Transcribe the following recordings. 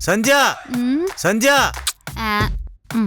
സഞ്ജ ഉം, സഞ്ജ ആ, ഉം.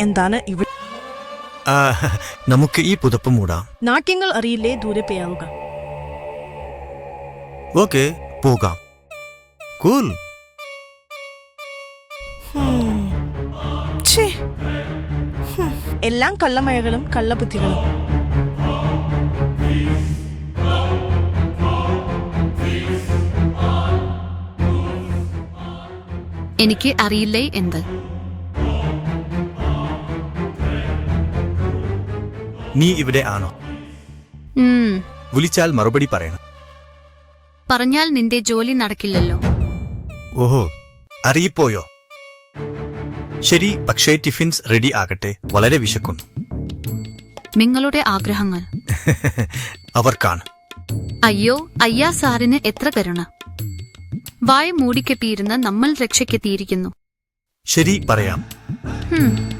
എന്താണ് ഇവിടെ നമുക്ക് ഈ പുതപ്പ് മൂടാം. നാട്യങ്ങൾ അറിയില്ലേ ദൂരെ പോയാവുക ഓക്കെ പോകാം. കൂൾ. എല്ലാം കള്ളമഴകളും കള്ളബുദ്ധികളും. എനിക്ക് അറിയില്ലേ എന്ത്? നീ ഇവിടെ ആണോ? ഉം, വിളിച്ചാൽ മറുപടി പറയണം. പറഞ്ഞാൽ നിന്റെ ജോലി നടക്കില്ലല്ലോ. ഓഹോ അറിയിപ്പോയോ? ശരി പക്ഷേ ടിഫിൻസ് റെഡി ആകട്ടെ. വളരെ വിശക്കുന്നു. നിങ്ങളുടെ ആഗ്രഹങ്ങൾ. അവർക്കാണ്. അയ്യോ അയ്യാ സാറിന് എത്ര കരുണ. വായ മൂടിക്കെട്ടിയിരുന്ന നമ്മൾ രക്ഷയ്ക്കെത്തിയിരിക്കുന്നു. ശരി പറയാം. ഹും.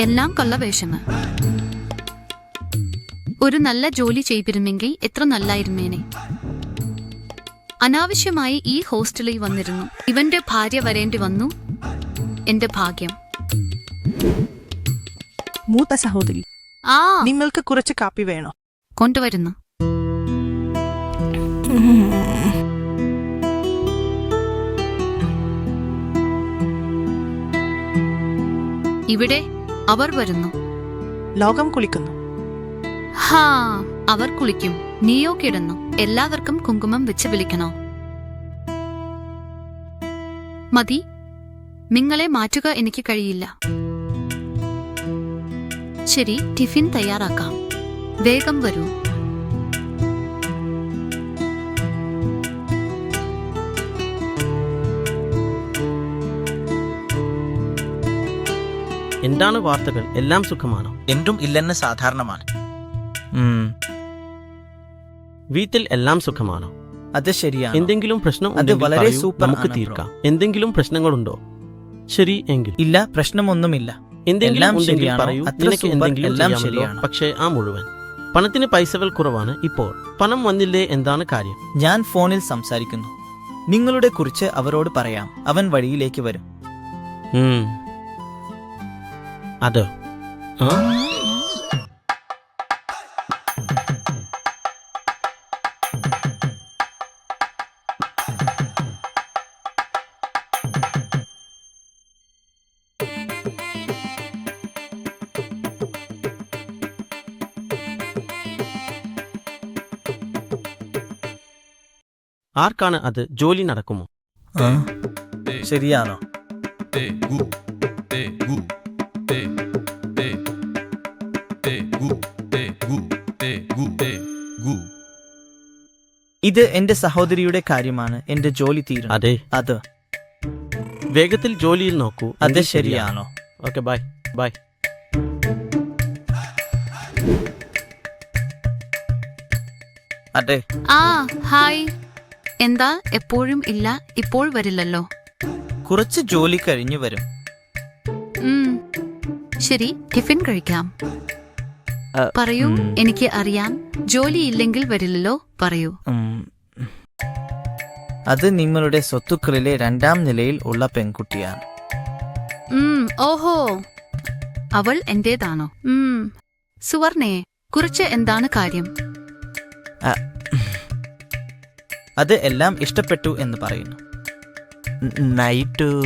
എല്ലാം കള്ളവേഷങ്ങൾ. ഒരു നല്ല ജോലി ചെയ്തിരുന്നെങ്കിൽ എത്ര നല്ലായിരുന്നേനെ. അനാവശ്യമായി ഈ ഹോസ്റ്റലിൽ വന്നിരുന്നു. ഇവന്റെ ഭാര്യ വരേണ്ടി വന്നു. എന്റെ ഭാഗ്യം. മൂത്ത സഹോദരി ആ. നിങ്ങൾക്ക് കുറച്ച് കാപ്പി വേണോ? കൊണ്ടുവരുന്നു. ഇവിടെ അവർ വരുന്നു. ലോകം കുളിക്കുന്നു. ഹാ അവർ കുളിക്കും. നീയോ കിടന്നു. എല്ലാവർക്കും കുങ്കുമം വെച്ച് വിളിക്കണോ? മതി. നിങ്ങളെ മാറ്റുക എനിക്ക് കഴിയില്ല. ശരി ടിഫിൻ തയ്യാറാക്കാം. വേഗം വരൂ. എന്താണ് വാർത്തകൾ? എല്ലാം സുഖമാണോ? എന്തും ഇല്ലെന്ന് സാധാരണമാണ്. വീട്ടിൽ എല്ലാം സുഖമാണോ? അത് ശരിയാണ്? എന്തെങ്കിലും പ്രശ്നം അത് വളരെ സൂപ്പർ നമുക്ക് തീർക്കാം. എന്തെങ്കിലും പ്രശ്നങ്ങളുണ്ടോ? ശരി എങ്കിൽ. ഇല്ല പ്രശ്നമൊന്നുമില്ല. എന്തെങ്കിലും ഉണ്ടെങ്കിൽ ശരിയാണോ? പറയൂ അത്ര നിനക്ക് സൂപ്പർ, എന്തെങ്കിലും എല്ലാം ചെയ്യാമല്ലോ. ശരിയാണ്. പക്ഷേ ആ മുഴുവൻ. പണത്തിന് പൈസകൾ കുറവാണ് ഇപ്പോൾ. പണം വന്നില്ലേ എന്താണ് കാര്യം? ഞാൻ ഫോണിൽ സംസാരിക്കുന്നു. നിങ്ങളുടെ കുറിച്ച് അവരോട് പറയാം. അവൻ വഴിയിലേക്ക് വരും. ഉം. അത്. ആ? ആർക്കാണ് അത് ജോലി നടക്കുമോ? ശരിയാണോ? ഇത് എന്റെ സഹോദരിയുടെ കാര്യമാണ് എന്റെ ജോലി തീരും അതെ. അത്. വേഗത്തിൽ ജോലിയിൽ നോക്കൂ. അത് ശരിയാണോ? Okay bye. ബൈ. അതെ. ആ ഹായ്. എന്താ എപ്പോഴും ഇല്ല ഇപ്പോൾ വരില്ലല്ലോ. കുറച്ച് ജോലി കഴിഞ്ഞു വരും. ഉം. ശരി ടിഫിൻ കഴിക്കാം. പറയൂ ഉം. എനിക്ക് അറിയാം. ജോലി ഇല്ലെങ്കിൽ വരില്ലല്ലോ പറയൂ. ഉം. അത് നിങ്ങളുടെ സ്വത്തുക്കളിലെ രണ്ടാം നിലയിൽ ഉള്ള പെൺകുട്ടിയാണ്. ഉം, ഓഹോ. അവൾ എന്റേതാണോ? ഉം. സുവർണയെ കുറിച്ച് എന്താണ് കാര്യം? അത് എല്ലാം ഇഷ്ടപ്പെട്ടു എന്ന് പറയുന്നു. നൈറ്റു.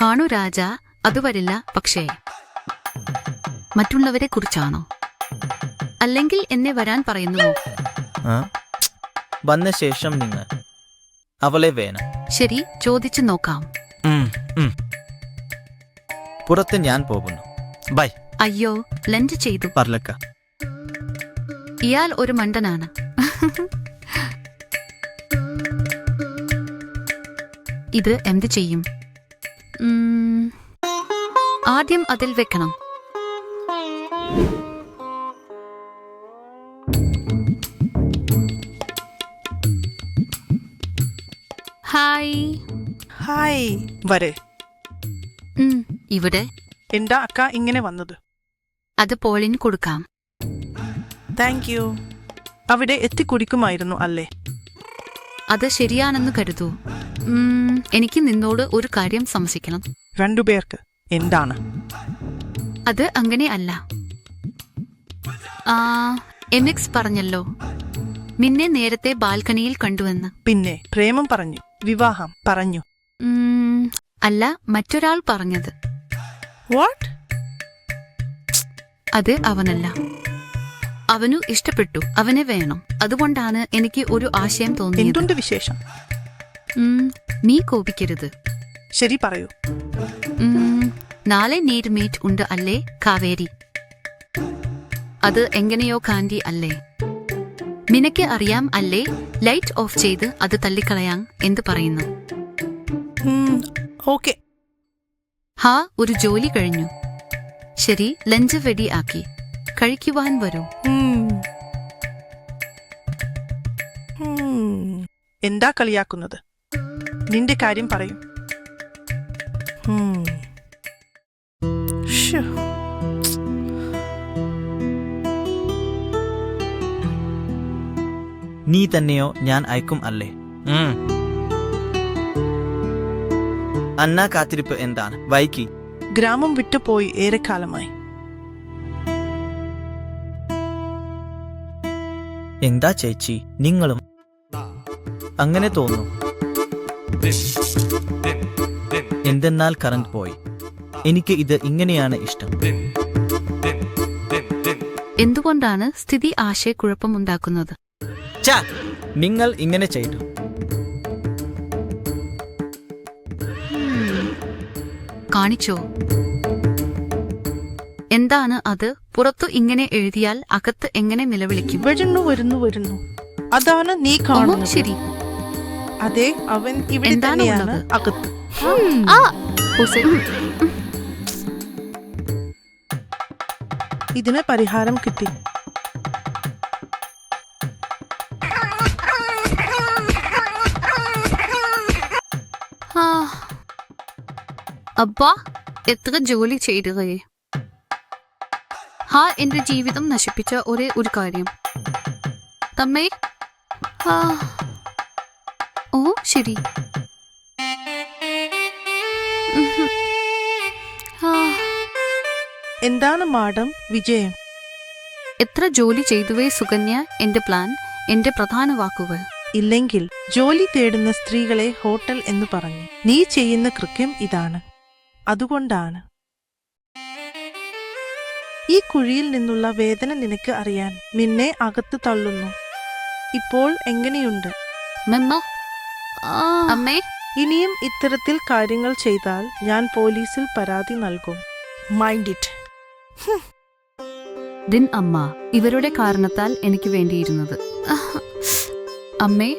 കാണു രാജ അത് വരില്ല പക്ഷേ. മറ്റുള്ളവരെ കുറിച്ചാണോ? അല്ലെങ്കിൽ എന്നെ വരാൻ പറയുന്നുവോ? ആ? വന്ന ശേഷം നിങ്ങൾ. അവളെ വേണം. ശരി ചോദിച്ചു നോക്കാം. ഉം, ഉം. പുറത്ത് ഞാൻ പോകുന്നു. ബൈ. അയ്യോ ലഞ്ച് ചെയ്തു. പറലക്ക ഇയാൾ ഒരു മണ്ടനാണ്. ഇത് എന്ത് ചെയ്യും? ആദ്യം അതിൽ വെക്കണം. ഹായ്. ഹായ് വരെ. ഉം, ഇവിടെ. എന്താ അക്ക ഇങ്ങനെ വന്നത്? അത് പോളിന് കൊടുക്കാം. Thank you. അവിടെ എത്തിക്കുടിക്കുമായിരുന്നു അല്ലേ? അത് ശരിയാണെന്ന് കരുതൂ. എനിക്ക് നിന്നോട് ഒരു കാര്യം സംശയിക്കണം. രണ്ടുപേർക്ക് എന്താണ്? അത് അങ്ങനെ അല്ല. എമിക്സ് പറഞ്ഞല്ലോ. നിന്നെ നേരത്തെ ബാൽക്കണിയിൽ കണ്ടുവെന്ന്. പിന്നെ പ്രേമം പറഞ്ഞു വിവാഹം പറഞ്ഞു. അല്ല മറ്റൊരാൾ പറഞ്ഞത്. വാട്ട് അത് അവനല്ല. അവനു ഇഷ്ടപ്പെട്ടു അവനെ വേണം. അതുകൊണ്ടാണ് എനിക്ക് ഒരു ആശയം തോന്നിയത്. എന്തുണ്ട് വിശേഷം? നീ കോപിക്കരുത്. ശരി പറയൂ. ഉം, നാളെ നീർ മീറ്റ് ഉണ്ട് അല്ലേ കാവേരി? അത് എങ്ങനെയോ കാന്തി അല്ലേ? നിനക്ക് അറിയാം അല്ലേ ലൈറ്റ് ഓഫ് ചെയ്ത് അത് തള്ളിക്കളയാം എന്ത് പറയുന്നു. ഓക്കെ. ഹാ ഒരു ജോലി കഴിഞ്ഞു. ശരി ലഞ്ച് വെടി ആക്കി. കഴിക്കുവാൻ വരൂ. എന്താ കളിയാക്കുന്നത്? നിന്റെ കാര്യം പറയും. നീ തന്നെയോ ഞാൻ അയക്കും അല്ലേ. അന്ന കാത്തിരിപ്പ് എന്താണ്? വൈകി. ഗ്രാമം വിട്ടുപോയി ഏറെക്കാലമായി. എന്താ ചേച്ചി? നിങ്ങളും? അങ്ങനെ തോന്നുന്നു. എന്തെന്നാൽ കറണ്ട് പോയി. എനിക്ക് ഇത് ഇങ്ങനെയാണ് ഇഷ്ടം. എന്തുകൊണ്ടാണ് സ്ഥിതി ആശയക്കുഴപ്പമുണ്ടാക്കുന്നത്! നിങ്ങൾ ഇങ്ങനെ ചെയ്തു. കാണിച്ചോ? എന്താണ് അത്? പുറത്തു ഇങ്ങനെ എഴുതിയാൽ അകത്ത് എങ്ങനെ നിലവിളിക്കും? വരുന്നു വരുന്നു വരുന്നു. അതാണ് നീ കാണുന്നു കാണുന്നത്. ശരി. അതെ അവൻ ഇവിടെ തന്നെയാണ്. അകത്ത്. ഇതിന് പരിഹാരം കിട്ടി. അപ്പാ അബ്ബാ എത്ര ജോലി ചെയ്തുകയെ ഹാ എന്റെ ജീവിതം നശിപ്പിച്ച ഒരേ ഒരു കാര്യം. തമ്മേ. ആ. ഓ ശരി. എന്താണ് മാഡം വിജയം? എത്ര ജോലി ചെയ്തുവേ സുകന്യ എന്റെ പ്ലാൻ എന്റെ പ്രധാന വാക്കുകൾ. ഇല്ലെങ്കിൽ ജോലി തേടുന്ന സ്ത്രീകളെ ഹോട്ടൽ എന്ന് പറഞ്ഞു. നീ ചെയ്യുന്ന കൃത്യം ഇതാണ്. അതുകൊണ്ടാണ്. ഈ കുഴിയിൽ നിന്നുള്ള വേദന നിനക്ക് അറിയാൻ നിന്നെ അകത്ത് തള്ളുന്നു. ഇപ്പോൾ എങ്ങനെയുണ്ട്? മെമ്മ അമ്മേ ഇനിയും ഇത്തരത്തിൽ കാര്യങ്ങൾ ചെയ്താൽ ഞാൻ പോലീസിൽ പരാതി നൽകും. മൈൻഡ് ഇറ്റ് ദിൻ അമ്മ ഇവരുടെ കാരണത്താൽ എനിക്ക് വേണ്ടിയിരുന്നത്. അമ്മേ